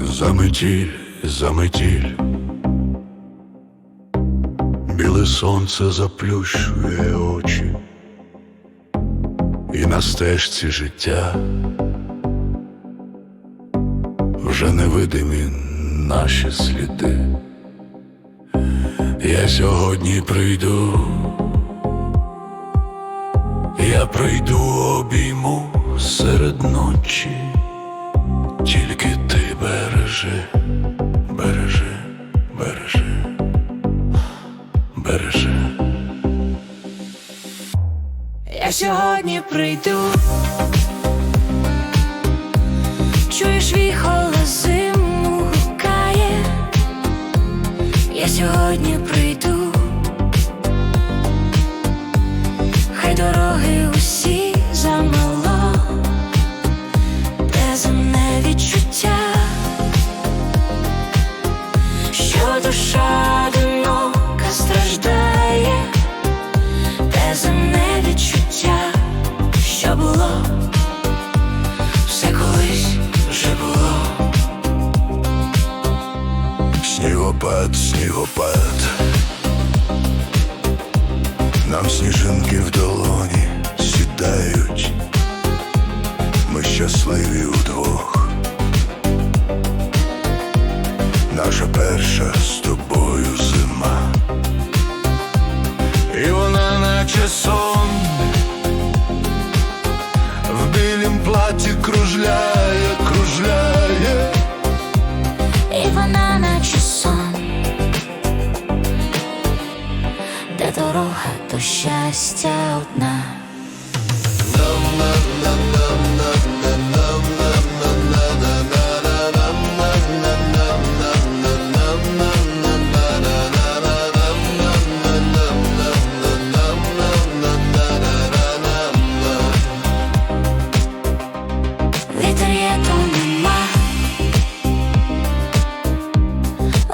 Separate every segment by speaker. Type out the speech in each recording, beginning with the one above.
Speaker 1: Заметіль, заметіль, біле сонце заплющує очі, І на стежці життя вже невидимі наші сліди. Я сьогодні прийду, я прийду обійму серед ночі. Тільки ти бережи,
Speaker 2: сьогодні прийду. Чуєш віхола зиму гукає. Я сьогодні прийду. Хай дороги усі замало, де земне відчуття, що душа
Speaker 1: Снігопад. Нам сніжинки в долоні сідають. Ми щасливі удвох. Наша перша з тобою зима. І вона наче сон в білім платі кружляє.
Speaker 2: Щастя одна.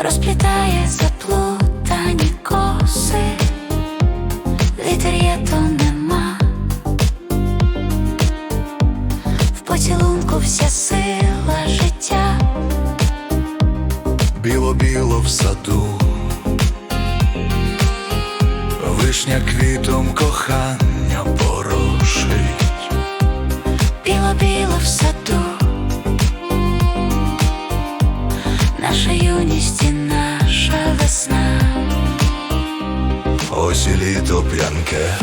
Speaker 2: Розплітає заплутані коси, вітер є, то нема, в поцілунку вся сила життя,
Speaker 1: Біло-біло в саду, вишня квітом кохання порошить.
Speaker 2: біло-біло в саду, наша юність і наша весна,
Speaker 1: Ось і літо п'янке,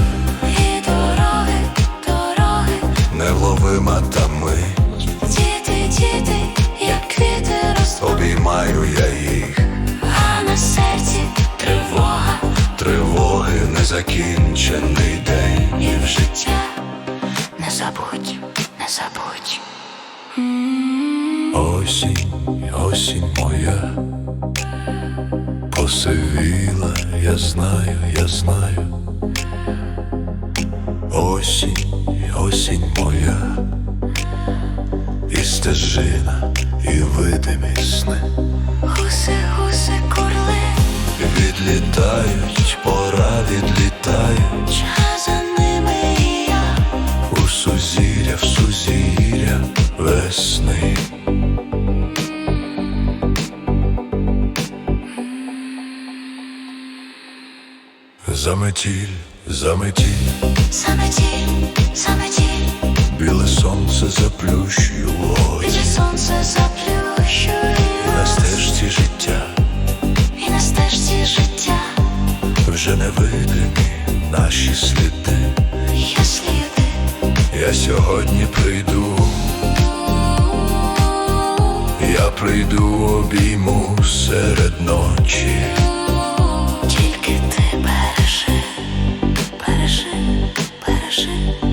Speaker 2: і дороги, дороги.
Speaker 1: невловима та мить.
Speaker 2: Діти, діти, як квіти ростуть,
Speaker 1: Обіймаю я їх,
Speaker 2: а на серці тривога
Speaker 1: тривоги незакінчений день.
Speaker 2: і в життя. Не забудь, не забудь.
Speaker 1: Осінь, осінь моя, посивіла, я знаю, я знаю. Осінь, осінь моя, і стежина, і видимі сни.
Speaker 2: Гуси, гуси, курли,
Speaker 1: Відлітають, пора відлітають
Speaker 2: а за ними і я.
Speaker 1: у сузір'я, в сузір'я весни. Заметіль, заметіль,
Speaker 2: Заметіль, заметіль,
Speaker 1: біле сонце заплющує очі
Speaker 2: біля сонце заплющує
Speaker 1: на стежці життя,
Speaker 2: і на стежці життя.
Speaker 1: вже невидимі наші сліди.
Speaker 2: Я сліди.
Speaker 1: Я сьогодні прийду, я прийду обійму серед ночі.
Speaker 2: Тільки